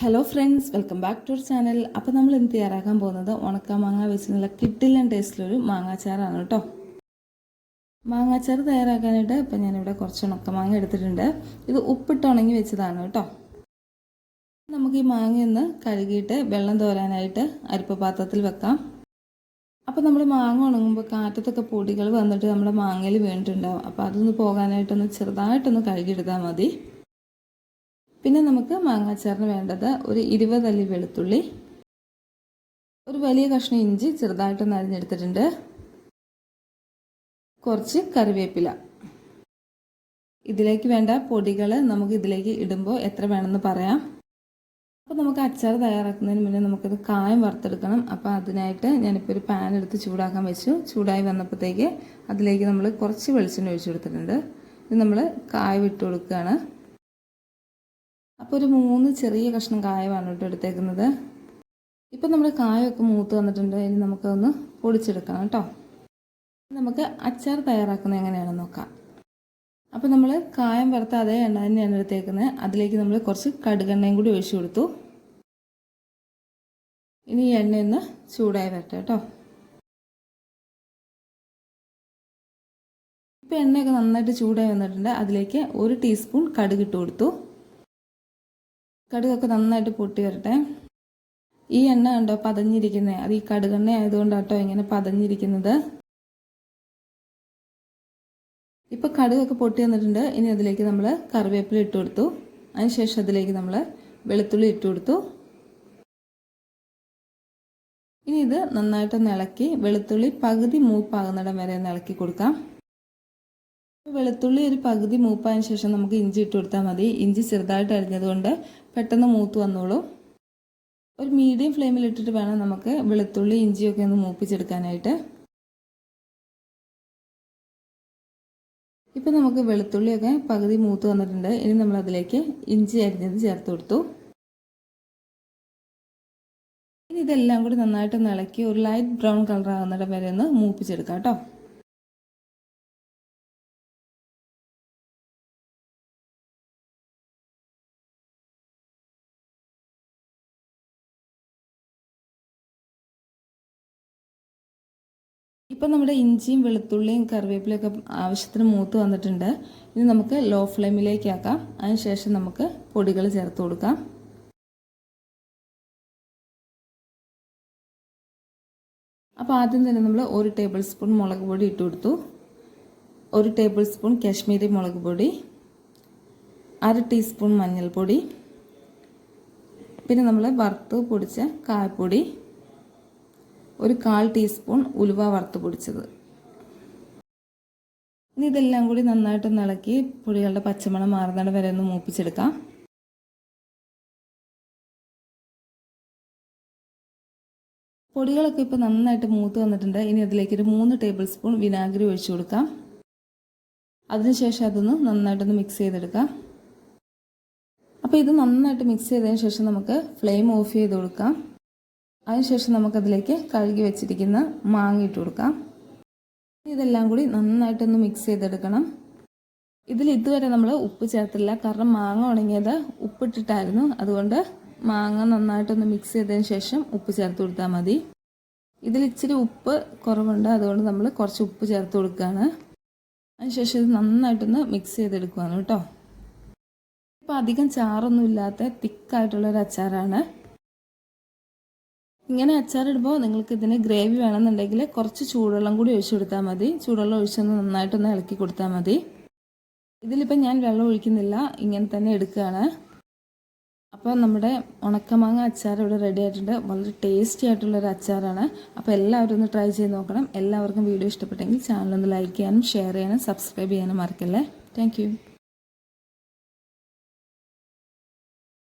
Hello friends welcome back to our channel അപ്പോൾ നമ്മൾ ഇന്ന് തയ്യാറാക്കാൻ പോകുന്നത്? ഉണക്ക മാങ്ങ വെച്ച് നല്ല കിട്ടില്ല ടേസ്റ്റിലൊരു മാങ്ങാച്ചാറാണ് കേട്ടോ. മാങ്ങാച്ചാർ തയ്യാറാക്കാനായിട്ട് ഇപ്പം ഞാനിവിടെ കുറച്ച് ഉണക്ക മാങ്ങ എടുത്തിട്ടുണ്ട്. ഇത് ഉപ്പിട്ട് ഉണങ്ങി വെച്ചതാണ് കേട്ടോ. നമുക്ക് ഈ മാങ്ങ ഒന്ന് കഴുകിയിട്ട് വെള്ളം തോരാനായിട്ട് അരിപ്പ പാത്രത്തിൽ വെക്കാം. അപ്പോൾ നമ്മൾ മാങ്ങ ഉണങ്ങുമ്പോൾ കാറ്റത്തൊക്കെ പൊടികൾ വന്നിട്ട് നമ്മുടെ മാങ്ങയിൽ വീണിട്ടുണ്ടാവും. അപ്പോൾ അതൊന്ന് പോകാനായിട്ടൊന്ന് ചെറുതായിട്ടൊന്ന് കഴുകിയെടുത്താൽ മതി. പിന്നെ നമുക്ക് മാങ്ങാച്ചാറിന് വേണ്ടത് ഒരു ഇരുപതല്ലി വെളുത്തുള്ളി ഒരു വലിയ കഷ്ണം ഇഞ്ചി ചെറുതായിട്ടൊന്ന് അരിഞ്ഞെടുത്തിട്ടുണ്ട് കുറച്ച് കറിവേപ്പില. ഇതിലേക്ക് വേണ്ട പൊടികൾ നമുക്ക് ഇതിലേക്ക് ഇടുമ്പോൾ എത്ര വേണമെന്ന് പറയാം. അപ്പോൾ നമുക്ക് അച്ചാർ തയ്യാറാക്കുന്നതിന് മുന്നേ നമുക്കിത് കായം വറുത്തെടുക്കണം. അപ്പോൾ അതിനായിട്ട് ഞാനിപ്പോൾ ഒരു പാൻ എടുത്ത് ചൂടാക്കാൻ വെച്ചു. ചൂടായി വന്നപ്പോഴത്തേക്ക് അതിലേക്ക് നമ്മൾ കുറച്ച് വെളിച്ചെണ്ണ ഒഴിച്ചു കൊടുത്തിട്ടുണ്ട്. ഇത് നമ്മൾ കായ ഇട്ട് കൊടുക്കുകയാണ്. അപ്പോൾ ഒരു മൂന്ന് ചെറിയ കഷ്ണം കായമാണ് കേട്ടോ എടുത്തേക്കുന്നത്. ഇപ്പം നമ്മുടെ കായൊക്കെ മൂത്ത് വന്നിട്ടുണ്ട്. ഇനി നമുക്കതൊന്ന് പൊടിച്ചെടുക്കണം കേട്ടോ. നമുക്ക് അച്ചാർ തയ്യാറാക്കുന്നത് എങ്ങനെയാണെന്ന് നോക്കാം. അപ്പോൾ നമ്മൾ കായം വറുത്ത അതേ എണ്ണ തന്നെയാണ് എടുത്തേക്കുന്നത്. അതിലേക്ക് നമ്മൾ കുറച്ച് കടുകെണ്ണയും കൂടി ഒഴിച്ചു കൊടുത്തു. ഇനി ഈ എണ്ണയൊന്ന് ചൂടായി വരട്ടെ കേട്ടോ. ഇപ്പോൾ എണ്ണയൊക്കെ നന്നായിട്ട് ചൂടായി വന്നിട്ടുണ്ട്. അതിലേക്ക് ഒരു ടീസ്പൂൺ കടുകിട്ട് കൊടുത്തു. കടുകൊക്കെ നന്നായിട്ട് പൊട്ടി വരട്ടെ. ഈ എണ്ണ കണ്ടോ പതഞ്ഞിരിക്കുന്നത് അത് ഈ കടുകെണ്ണ ആയതുകൊണ്ടാട്ടോ ഇങ്ങനെ പതഞ്ഞിരിക്കുന്നത്. ഇപ്പൊ കടുകൊക്കെ പൊട്ടി വന്നിട്ടുണ്ട്. ഇനി അതിലേക്ക് നമ്മൾ കറിവേപ്പില ഇട്ട് കൊടുത്തു. അതിനുശേഷം അതിലേക്ക് നമ്മൾ വെളുത്തുള്ളി ഇട്ട് കൊടുത്തു. ഇനി ഇത് നന്നായിട്ടൊന്ന് ഇളക്കി വെളുത്തുള്ളി പകുതി മൂപ്പാകുന്നിടം വരെ ഒന്ന് ഇളക്കി കൊടുക്കാം. വെളുത്തുള്ളി ഒരു പകുതി മൂപ്പായതിനു ശേഷം നമുക്ക് ഇഞ്ചി ഇട്ട് കൊടുത്താൽ മതി. ഇഞ്ചി ചെറുതായിട്ട് അരിഞ്ഞതുകൊണ്ട് പെട്ടെന്ന് മൂത്ത് വന്നോളൂ. ഒരു മീഡിയം ഫ്ലെയിമിൽ ഇട്ടിട്ട് വേണം നമുക്ക് വെളുത്തുള്ളി ഇഞ്ചിയൊക്കെ ഒന്ന് മൂപ്പിച്ചെടുക്കാനായിട്ട്. ഇപ്പം നമുക്ക് വെളുത്തുള്ളിയൊക്കെ പകുതി മൂത്ത് വന്നിട്ടുണ്ട്. ഇനി നമ്മൾ അതിലേക്ക് ഇഞ്ചി അരിഞ്ഞത് ചേർത്ത് കൊടുത്തു. ഇനി ഇതെല്ലാം കൂടി നന്നായിട്ട് ഇളക്കി ഒരു ലൈറ്റ് ബ്രൗൺ കളർ ആകുന്നിടം വരെ ഒന്ന് മൂപ്പിച്ചെടുക്കാം കേട്ടോ. ഇപ്പം നമ്മുടെ ഇഞ്ചിയും വെളുത്തുള്ളിയും കറിവേപ്പിലൊക്കെ ആവശ്യത്തിന് മൂത്ത് വന്നിട്ടുണ്ട്. ഇനി നമുക്ക് ലോ ഫ്ലെയിമിലേക്ക് ആക്കാം. അതിനുശേഷം നമുക്ക് പൊടികൾ ചേർത്ത് കൊടുക്കാം. അപ്പോൾ ആദ്യം തന്നെ നമ്മൾ ഒരു ടേബിൾ സ്പൂൺ മുളക് പൊടി ഇട്ട് കൊടുത്തു. ഒരു ടേബിൾ സ്പൂൺ കാശ്മീരി മുളക് പൊടി. അര ടീസ്പൂൺ മഞ്ഞൾപ്പൊടി. പിന്നെ നമ്മൾ വറുത്ത് പൊടിച്ച കായപ്പൊടി. ഒരു കാൽ ടീസ്പൂൺ ഉലുവ വറുത്ത് പൊടിച്ചത്. ഇനി ഇതെല്ലാം കൂടി നന്നായിട്ട് ഇളക്കി പുളികളുടെ പച്ചമണം മാറുന്നിടം വരെ ഒന്ന് മൂപ്പിച്ചെടുക്കാം. പൊടികളൊക്കെ ഇപ്പോൾ നന്നായിട്ട് മൂത്ത് വന്നിട്ടുണ്ട്. ഇനി അതിലേക്ക് ഒരു മൂന്ന് ടേബിൾ സ്പൂൺ വിനാഗിരി ഒഴിച്ചു കൊടുക്കാം. അതിനുശേഷം അതൊന്ന് നന്നായിട്ടൊന്ന് മിക്സ് ചെയ്തെടുക്കാം. അപ്പോൾ ഇത് നന്നായിട്ട് മിക്സ് ചെയ്തതിന് ശേഷം നമുക്ക് ഫ്ലെയിം ഓഫ് ചെയ്ത് കൊടുക്കാം. അതിനുശേഷം നമുക്കതിലേക്ക് കഴുകി വെച്ചിരിക്കുന്ന മാങ്ങ ഇട്ട് കൊടുക്കാം. ഇതെല്ലാം കൂടി നന്നായിട്ടൊന്ന് മിക്സ് ചെയ്തെടുക്കണം. ഇതിൽ ഇതുവരെ നമ്മൾ ഉപ്പ് ചേർത്തില്ല കാരണം മാങ്ങ ഉണങ്ങിയത് ഉപ്പിട്ടിട്ടായിരുന്നു. അതുകൊണ്ട് മാങ്ങ നന്നായിട്ടൊന്ന് മിക്സ് ചെയ്തതിന് ശേഷം ഉപ്പ് ചേർത്ത് കൊടുത്താൽ മതി. ഇതിൽ ഇച്ചിരി ഉപ്പ് കുറവുണ്ട്. അതുകൊണ്ട് നമ്മൾ കുറച്ച് ഉപ്പ് ചേർത്ത് കൊടുക്കുകയാണ്. അതിനുശേഷം ഇത് നന്നായിട്ടൊന്ന് മിക്സ് ചെയ്തെടുക്കുകയാണ് കേട്ടോ. ഇപ്പം അധികം ചാറൊന്നും ഇല്ലാത്ത തിക്കായിട്ടുള്ളൊരു അച്ചാറാണ്. ഇങ്ങനെ അച്ചാറിടുമ്പോൾ നിങ്ങൾക്ക് ഇതിന് ഗ്രേവി വേണമെന്നുണ്ടെങ്കിൽ കുറച്ച് ചൂടുവെള്ളം കൂടി ഒഴിച്ചു കൊടുത്താൽ മതി. ചൂടുവെള്ളം ഒഴിച്ചൊന്ന് നന്നായിട്ടൊന്ന് ഇളക്കി കൊടുത്താൽ മതി. ഇതിലിപ്പോൾ ഞാൻ വെള്ളം ഒഴിക്കുന്നില്ല. ഇങ്ങനെ തന്നെ എടുക്കുകയാണ്. അപ്പോൾ നമ്മുടെ ഉണക്കമാങ്ങ അച്ചാർ ഇവിടെ റെഡി ആയിട്ടുണ്ട്. വളരെ ടേസ്റ്റി ആയിട്ടുള്ളൊരു അച്ചാറാണ്. അപ്പോൾ എല്ലാവരും ഒന്ന് ട്രൈ ചെയ്ത് നോക്കണം. എല്ലാവർക്കും വീഡിയോ ഇഷ്ടപ്പെട്ടെങ്കിൽ ചാനൽ ഒന്ന് ലൈക്ക് ചെയ്യാനും ഷെയർ ചെയ്യാനും സബ്സ്ക്രൈബ് ചെയ്യാനും മറക്കല്ലേ. താങ്ക്